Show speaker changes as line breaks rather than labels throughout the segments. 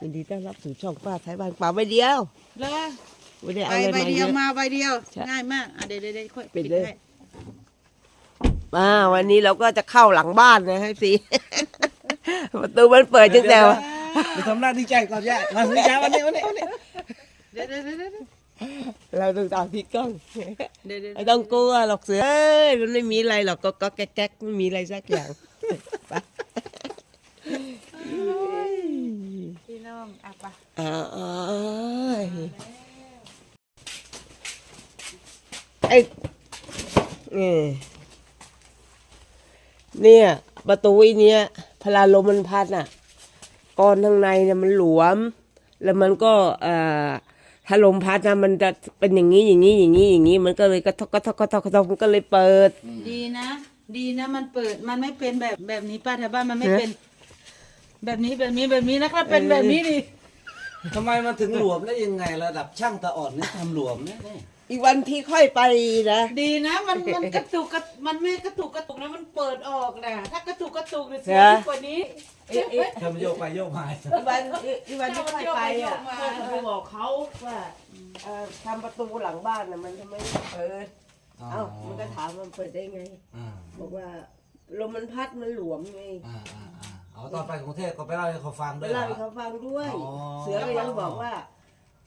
ยินดีต้อนรับสู่ช่องป้าไทยบ้านป่าใบเดียว
เลย
ไม่ได้
ใบ
เอาอะไร
ใบ
มา
เดี
เย
ยว
อะ
มาใบเดียว
ใช่
ง่ายมากอะเดี๋ยวเดี๋ยวเดี๋ยวค่อย
ปิด
ปิด
เลย
ให้
มาวันนี้เราก็จะเข้าหลังบ้านนะให้สิประตูมันเปิดจังแต่ว่า
เดี๋ยวทำหน้าดีใจก่อนย่ามาดีใจวันนี้วันนี้วันนี้
เดี๋ยวเดี๋ยวเดี๋ยวเดี๋ยว
เราต้องตามพี่ก้อง
เดี๋ยวเดี๋ยว
ไม่ต้องกลัวหรอกเสือเอ้ยมันไม่มีอะไรหรอกก็ก็แก๊กแก๊กไม่มีอะไรสักอย่างไป
พี่น้ องอะไป
อ้ายไอ้นี่เนี่ย ประตูไอ้เนี้ยพลาลมมันพัดน่ะก้อนข้างในเนี่ยมันหลวม แล้วมันก็เอ่อถ้าลมพัดนะมันจะเป็นอย่างนี้อย่างนี้อย่างนี้อย่างนี้ มันก็เลยกระทบกระทบกระทบกระทบมันก็เลยเปิด
ดีนะ ดีนะมันเปิดมันไม่เป็นแบบแบบนี้ป้าแถวบ้านมันไม่
ฮะ
เป็น แบบนี้แบบนี้แบบนี้นะครับ เป็นแบบนี้ดิ
ทำไมมันถึงหลวมได้ยังไงระดับช่างตะอ่อนนี่ทำหลวมเนี่ยนี่
อีกวันที่ค่อยไปนะ
ดีนะมันมันกระตุกกระมันไม่กระตุกกระตุกนะมันเปิดออกนะถ้ากระตุกกระตุกเนี่ยเสียกว่านี้
เอ๊ะเอ๊ะ
ทำโยกไปโยกมา
อีวันอีวันที่ค่อยไปอะ
มา
ค่อยไปบอกเขาว่าเอ่อทำประตูหลังบ้านน่ะมันทำไมไม่เปิดเอ้ามันก็ถามว่ามันเปิดได้ไง
อ่า
บอกว่าลมมันพัดมันหลวมไง
อ่าอ่าอ่าเอาตอนไปกรุงเทพก็ไปเล่าให้เขาฟัง
ไป
ด้วยเหร
เล่า
อ
ให้เขาฟังด้วย
อ๋อ
เสือก็ยังบอกว่า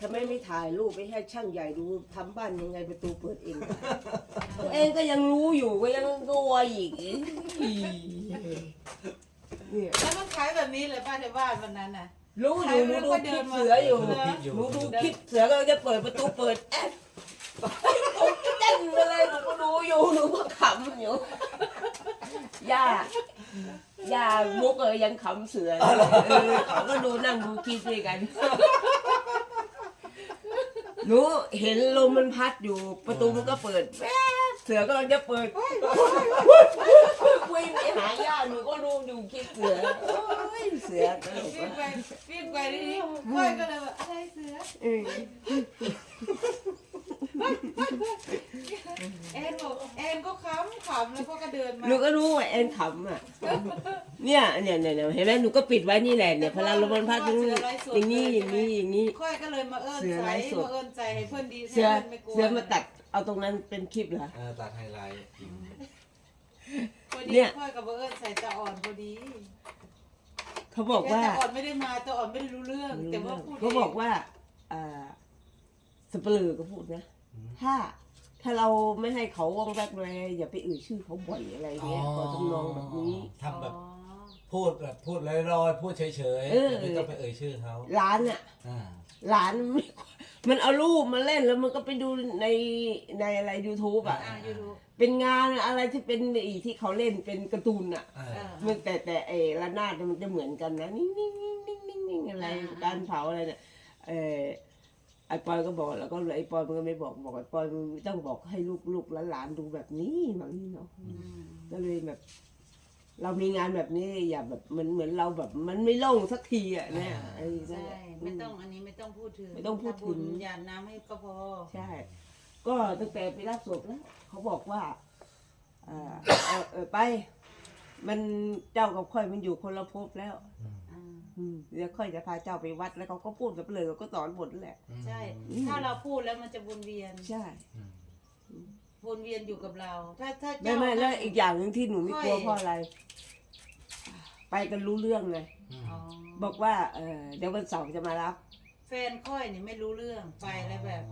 ทำไมไม่ถ่ายรูปไปให้ช่างใหญ่ดูทำบ้านยังไงประตูเปิดเอง ตัวเองก็ยังรู้อยู่ก็ยังกลัวอีกเนี่ย
แล้วมันขายแบบนี้เลยป้าแถวบ้านวันนั้นน่ะ
รู้อยู่หนูดูคลิปเสืออยู่หนูดูคลิปเสือก็จะเปิดประตูเปิดแอดเต้นไปเลยหนูก็ดูอยู่หนูก็ขำอยู่ ย่าย่ามุกเออยังขำเสือเลยเออเขาก็ดูนั่งดูคลิปด้วยกันหนูเห็นลมมันพัดอยู่ ประตูมันก็เปิดแว๊บเสือก็จะเปิดวิ่งไปหาย่าหนูก็ดูอยู่คลิปเสือโอ้ยเสือตลก
วิ่ง
อะ
ไปวิ่งไปนี่ค่อยก็เลยแบบอะไรเสือ
เออ
แอนบอกแอนก็ขำ ขำแล้วก็กระเดินมา
หนูก็รู้ว่าแอนขำอะ เนี่ยเนี่ยเนี่ยเนี่ยเห็นไหมหนูก็ปิดไว้นี่แหละเนี่ยพลังลมมันพัดอย่างนี้อย่างนี้อย่างนี้อย่างนี้
ค่อยก็เลยมาเอิญ
เสือ
ใจ
ไลฟ์สด
มาเอิญใจให้เพื่อนดี
เสือ
ให้พื่นไม่กลัว
เสือมาตัดเอาตรงนั้นเป็นคลิปเหรอ
เออตัดไฮไลท์
พอ
เนี่
ดี
ย
ค่อยกับมาเอิญใส่ตาอ่อนพอดี
เขาบอกว่า
แต่ตาอ่อนไม่ได้มาตาอ่อนไม่ได้รู้เรื่อง แต่ว่าพูด
เขาบอกว่าอ่าสเปลือก็พูดนะ ถ้า ถ้าเราไม่ให้เขาว่องแวกเลยอย่าไปเอ่ยชื่อเขาบ่อยอะไรเงี้ยขอทำนองแบบนี้
ทำแบบ
อ๋อ
พูดแบบพูดลอยๆพูดเฉยๆ
เออ
ไม่ต้องไปเอ่ยชื่อเขา
ร้านอะ
อ่า
ร้านมันไม่มันเอารูปมาเล่นแล้วมันก็ไปดูในในอะไร YouTube อะ
อะยูดู
เป็นงานอะไรที่เป็นไอีที่เขาเล่นเป็นการ์ตูนอะ
เออ
เออ
มันแต่แต่ไอ้ระนาดเนี่ยมันจะเหมือนกันนะ นิ่งนิ่งนิ่งนิ่งนิ่งนิ่งอะไร
อ่า
การเผาอะไรเนี่ยเออ ไอ้ปอยก็บอกแล้วก็ไอ้ปอยมันก็ไม่บอกบอกไอ้ปอยมันต้องบอกให้ลูกลูกหลานๆดูแบบนี้แบบนี้เนาะ
อืม
ก็เลยแบบ เรามีงานแบบนี้อย่าแบบเหมือนเหมือนเราแบบ มันไม่โล่งสักทีอะเนี่ยไอ้นั่น
ใช่
แหละ
ไม่ต้องอันนี้ไม่ต้องพูดถึง
ไม่ต้องพูดถึง
ทำบุญหยาดน้ำให้ก็พอ
ใช่ ก็ตั้งแต่ไปรับศพแล้วเขาบอกว่าเออเออเออไป มันเจ้ากับค่อยมันอยู่คนละภพแล้ว
อ่า
อืมเดี๋ยวค่อยจะพาเจ้าไปวัดแล้วเขาก็พูดกับเลยเขาก็สอนบทนั่นแหละ
ใช่ถ้าเราพูดแล้วมันจะวนเวียน
ใช่
วนเวียนอยู่กับเรา ถ้าถ้า
ไม่
เจ้า
ไม่แล้วอีกอย่างหนึ่งที่หนูไม่กลัว
ค่อย
เพราะอะไร ไปกันรู้เรื่องไง
อ๋อ
บอกว่าเออเดี๋ยววันเสาร์จะมารับ
แฟนค่อยนี่ไม่รู้เรื่องไปแล้วแบบ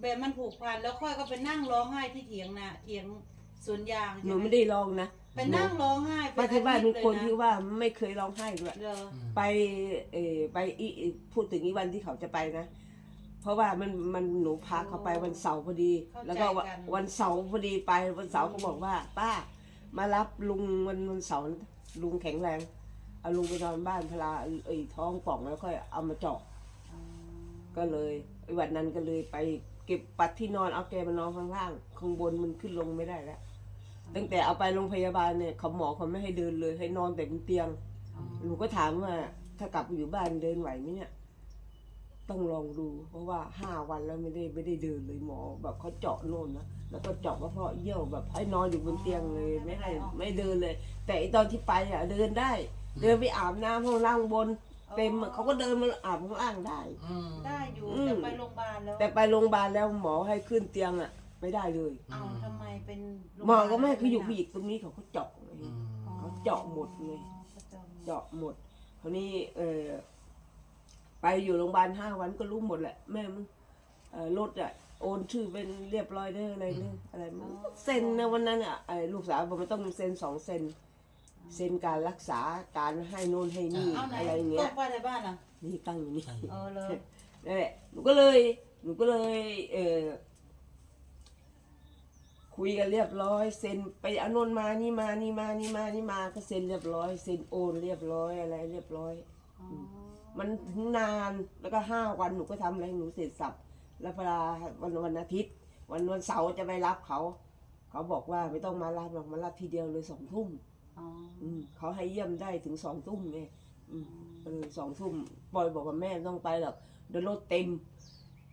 แบบมันผูกพันแล้วค่อยก็ไปนั่งร้องไห้ที่เถียงนาเถียงสวนยาง
ห
ใช่
นู
ไหม
ไม่ได้ลองนะ
ไปนั่งร้องไห้
ป้าที่บ้านเป็นคน
อาทิ
ที่
ตย์ลยะ
ว่าไม่เคยร้องไห้ด้วย
เหรอ
ไปเออไปอีอีพูดถึงอีวันที่เขาจะไปนะ เพราะว่ามันมันหนูพาเขาไปวันเสาร์พอดี แล้วก็วันวันเสาร์พอดีไปวันเสาร์เขาบอกว่า ป้า มารับลุงวันวันเสาร์ลุงแข็งแรงเอาลุงไปนอนบ้านพลาไอ้ท้องป่องแล้วค่อยเอามาเจาะ
อ๋อ
ก็เลยไอ้วันนั้นก็เลยไปเก็บปัดที่นอนเอาแกมานอนข้างล่างข้างบนมันขึ้นลงไม่ได้แล้ว ตั้งแต่เอาไปโรงพยาบาลเนี่ยเขาหมอเขาไม่ให้เดินเลย ให้นอนแต่บนเตียง
อ๋อ
หนูก็ถามว่าถ้ากลับไปอยู่บ้านเดินไหวไหมเนี่ย ต้องลองดู เพราะว่าห้าวันแล้วไม่ได้ไม่ได้เดินเลยหมอแบบเขาเจาะโน่นนะแล้วก็เจาะกระเพาะเยี่ยวแบบให้นอนอยู่บนเตียงเลย ไม่ให้ไม่เดินเลย แต่ไอตอนที่ไปอะเดินได้ เดินไปอาบน้ำห้องล่างบนเต็มอะเขาก็เดินมาอาบข้างล่างได้
อืม
ได้อยู่
อืม
แต่ไปโรงพยาบาลแล้ว
แต่ไปโรงพยาบาลแล้วหมอให้ขึ้นเตียงอะ ไม่ได้เลย
เอาทำไมเป็นโรง
หมอก็ไม่
พ
ให้
ยาบาล
เขาอยู่ผู้หญิงตรงนี้เขาก็เจาะไง
อืม
เขาเจาะหมดเลย
เขาเจาะหมด
เจาะหมดคราวนี้เออไปอยู่โรงพยาบาลห้าวันก็รู้หมดแหละ แม่มึงเออรถอะโอนชื่อเป็นเรียบร้อยเด้ออะไรเนี่ยอะไรมึงเซ็นนะวันนั้นอะไอ้ลูกสาวบอกมันต้องเซ็นสองเซ็นเซ็นการรักษาการให้โน่นให้นี่
เอาไหน
อะไร
ต
เงี้ย
กไปในบ้านอะ
นี่ตั้งอยู่นี่
เออเลย
นั่นแหละหนูก็เลย หนูก็เลย เออ คุยกันเรียบร้อยเซ็นไปเอานนมานี่มานี่มานี่มานี่มาก็เซ็นเรียบร้อยเซ็นโอนเรียบร้อยอะไรเรียบร้อย
อ๋อ
มันถึงนานแล้วก็ห้าวันหนูก็ทำอะไรให้หนูเสร็จสับแล้วเวลาวันวันอาทิตย์ วันวันเสาร์จะไปรับเขา เขาบอกว่าไม่ต้องมารับหรอกมารับทีเดียวเลยสองทุ่ม
อ๋อ
อืมเขาให้เยี่ยมได้ถึงสองทุ่มไงอืม เออสองทุ่มปอยบอกว่าแม่ไม่ต้องไปหรอกเดี๋ยวรถเต็ม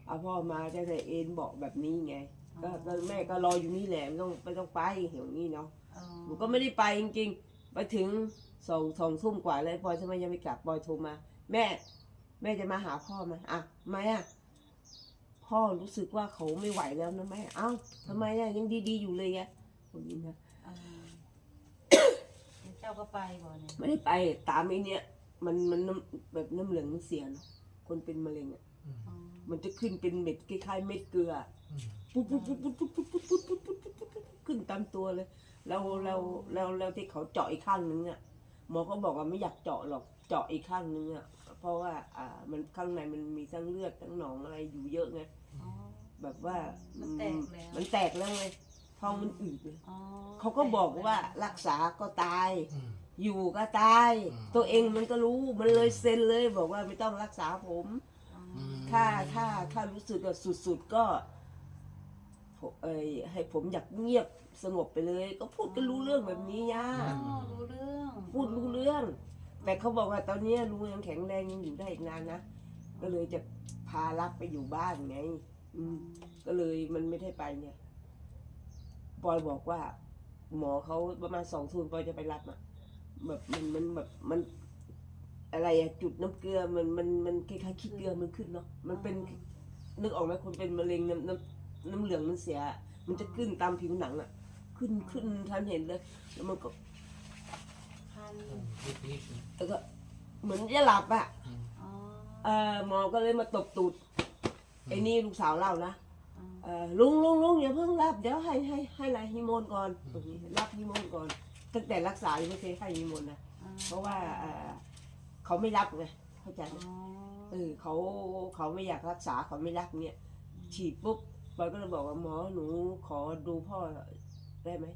เอาพ่อมาจะได้เอ็นบอกแบบนี้ไง ก็ก็แม่ก็รออยู่นี่แหละไม่ต้องไม่ต้องไปอย่างนี้เนาะ
อ๋อ
หนูก็ไม่ได้ไปจริงๆไปถึงสองสองทุ่มกว่าเลยปอยทำไมยังไม่กลับปอยโทรมา แม่ แม่จะมาหาพ่อไหมอะไม่อะพ่อรู้สึกว่าเขาไม่ไหวแล้วนะแม่เอ้าทำไมอะยังดีๆอยู่เลยอะคนนี้นะ
อ๋อเจ้าก็ไปบ่เนี่ย
ไม่ได้ไปตามไอ้เนี้ยมันมันน้ำแบบน้ำเหลืองมันเสียเนอะ คนเป็นมะเร็งอะ
อ๋อ
มันจะขึ้นเป็นเม็ดคล้ายๆเม็ดเกลือ
อืม
ปุ๊บปุ๊บปุ๊บปุ๊บปุ๊บปุ๊บปุ๊บปุ๊บปุ๊บปุ๊บปุ๊บปุ๊บขึ้นตามตัวเลยแล้วแล้วแล้วแล้วที่เขาเจาะอีกข้างนึงอะหมอก็บอกว่าไม่อยากเจาะหรอกเจาะอีกข้างนึงอะเพราะว่าอ่ามันข้างในมันมีทั้งเลือดทั้งหนองอะไรอยู่เยอะไง
อ๋อ
แบบว่า
มั
มัน
แตกแล้ว
มันแตกแล้วไงท้องมันอืดเลย
อ๋อ
เขาก็บอกว่ารักษาก็ตาย
อืม
อยู่ก็ตาย
อืม
ตัวเองมันก็รู้มันเลยเซ็นเลย บอกว่าไม่ต้องรักษาผม
อ๋อ
อืม
ถ้าถ้าถ้ารู้สึกว่าสุดๆก็ผมเอยให้ผมอยากเงียบสงบไปเลย ก็พูดกันรู้เรื่องแบบนี้ย่า
อ๋อรู้เรื่อง
พูดรู้เรื่อง แต่เขาบอกว่าตอนเนี้ยลุงยังแข็งแรงยังอยู่ได้อีกนานนะก็เลยจะพารับไปอยู่บ้านไง อืม ก็เลยมันไม่ได้ไปเนี่ย ปอยบอกว่า หมอเขาประมาณสองทุ่มปอยจะไปรับอะ แบบมันมันแบบมัน อะไรอะจุดน้ำเกลือมันมันมันคล้ายๆขี้เกลือมันขึ้นเนาะมันเป็นนึกออกไหมคนเป็นมะเร็งน้ำน้ำน้ำเหลืองมันเสีย มันจะขึ้นตามผิวหนังอะขึ้นขึ้นทันเห็นเลย แล้วมันก็
พัน
อืมยิบยิบ
แล้วก็เหมือนจะหลับอะ
อืม
อ๋อ
เออหมอก็เลยมาตบตูดไอ้นี่ลูกสาวเล่านะ
อ๋อ
เออลุงลุงลุงอย่าเพิ่งรับเดี๋ยวให้ให้ให้อะไรฮิโมนก่อนตรงนี้รับฮิโมนก่อน ตั้งแต่รักษายังไม่เคยให้ฮิโมนนะ
อ๋อ
เพราะว่าเอ่อเขาไม่รับไงเข้าใจไหม
อ๋อ
เออเขาเขาไม่อยากรักษาเขาไม่รักเนี่ย ฉีดปุ๊บปอยก็เลยบอกว่าหมอหนูขอดูพ่อได้ไหม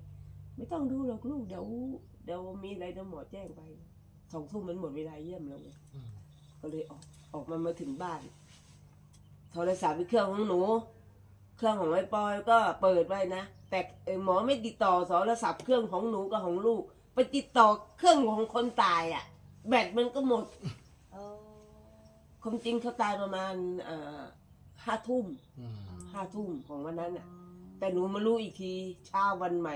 ไม่ต้องดูหรอกลูกเดี๋ยวเดี๋ยวมีอะไรเดี๋ยวหมอแจ้งไปสองทุ่มมันหมดเวลาเยี่ยมแล้วไง
อืม
ก็เลยออกออกมามาถึงบ้านโทรศัพท์เป็นเครื่องของหนู เครื่องของไอ้ปอยก็เปิดไว้นะ แต่เอ่อหมอไม่ติดต่อโทรศัพท์เครื่องของหนูกับของลูก ไปติดต่อเครื่องของคนตายอะ่ะ แบตมันก็หมด
อ๋อ
ความจริงเขาตายประมาณเอ่อห้าทุ่ม
อืม
ห้าทุ่มของวันนั้น
อ๋
อะ
อ
แต่หนูมารู้อีกทีเช้าวันใหม่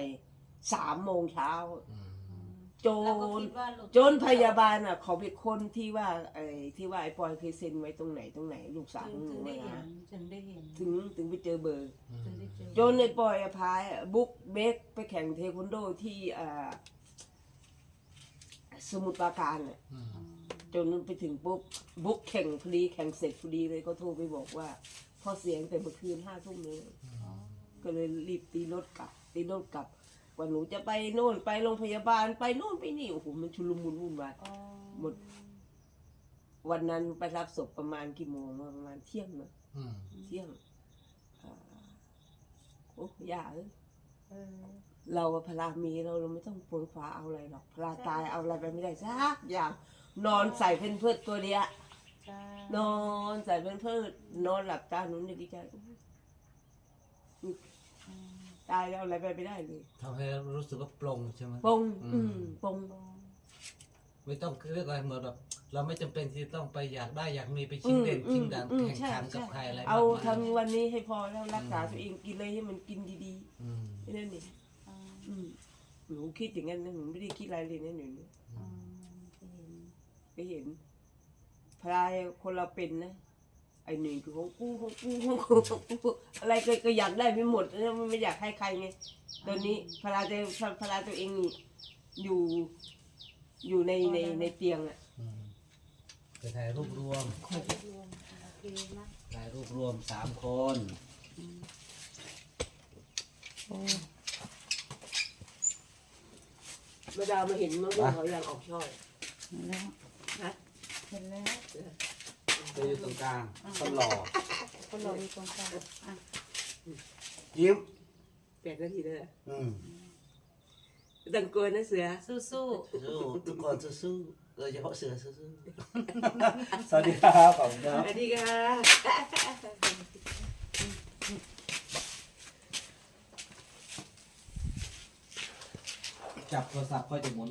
สามโมงเช้า
อืม
โจ
เราก็
ร
คิดว่าลูก
โจรพยาบาลอะเขาเป็นคนที่ว่าไอ้ที่ว่าไอ้ปอยเคยเซ็นไว้ตรงไหนตรงไหนลูกสาวข
ถึ
องงห
ถึ
นู
งได้
อะ
เห็น
นะ
ถึงได้เห็น
ถึงถึงไปเจอเบอร์
อืม
ถึงได้เจอ
โจนในปอยอะพายบุ๊กเบกไปแข่งเทควันโดที่อ่าสมุทรปราการน่ะ
อืม
อ๋อ
จนไปถึงปุ๊บบุ๊กแข่งพอดีแข่งเสร็จพอดีเลยก็โทรไปบอกว่าพ่อเสียงแต่เมื่อคืนห้าทุ่มเลย
อ๋อ
ก็เลยรีบตีรถกลับตีรถกลับก ว่าหนูจะไปโน่นไปโรงพยาบาลไปโน่นไปนี่โอ้โหมันชุลมุนวุ่นวาย
อ๋อ
หมด วันนั้นไปรับศพประมาณกี่โมงวะประมาณเที่ยงนะ
อืม
เที่ยงอ่าโอ้ยาเอ้ย
เออ
เราอะพลามีเราเราไม่ต้องปวงฟ้าเอาอะไรหรอกพลาตายเอาอะไรไปไม่ได้สักอย่างนอนใส่เพนเพิร์ดตัวเดียว
ใช่
นอนใส่เพนเพิร์ดนอนหลับตาหนุนดีใจอุ๊ย
อืม
ตายแล้วอะไรไปไม่ได้เลย
ทำให้เรารู้สึกว่าปลงใช่ไหม
ปง
อืม
อืมปง
ไม่ต้องเรียกอะไรเหมือนแบบเราไม่จำเป็นที่ต้องไปอยากได้อยากมีไปชิงเด่นชิงดัง
อืม
แข่ง
ใช่
ขันกับ
ใช่
ใครอะไร
เอา
มกมย
ทำวันนี้ให้พอแล้วรักษา
อืม
ตัวเองกินอะไรให้มันกินดี
อืม
ๆแค่นั่นเอง
อ๋อ
อืมหนูคิดอย่างนั้นนะหนูไม่ได้คิดอะไรเลยนะหนู
อ๋อเห็น
ไปเห็นลายคนเราเป็นนะไอ้หนึ่งคือของกูของกูของกูของกูอะไรก็ก็อยากได้ไปหมดแล้วมันไม่อยากให้ใครไงตอนนี้พลาจะพลาตัวเองนี่อยู่อยู่ในในในเตียงอะ
อืมไปถ่ายรูปรวม
ขอรวบรวมโอเคนะ
ถ่ายรูปรวมสามคน
เมื่อดาวมาเห็นมะม่วงเขายังออกช่อ
เห็นแล้ว
ฮะ
เห็นแล้ว
จะอยู่ตรงกลางคนหล่อ
คนรออยู่ตรงกลางอะ
ยิ้ม
แปดนาทีเลย
อืม
ตังกลัวนะเสือ
สู้
สู้ทุกคนสู้ๆโดยเฉพาะเสือสู้ๆสวัสดีครับขอบคุณค
ส
รับ
วัสดีค่ะ
จับโทรศัพท์ค่อยจะหมุน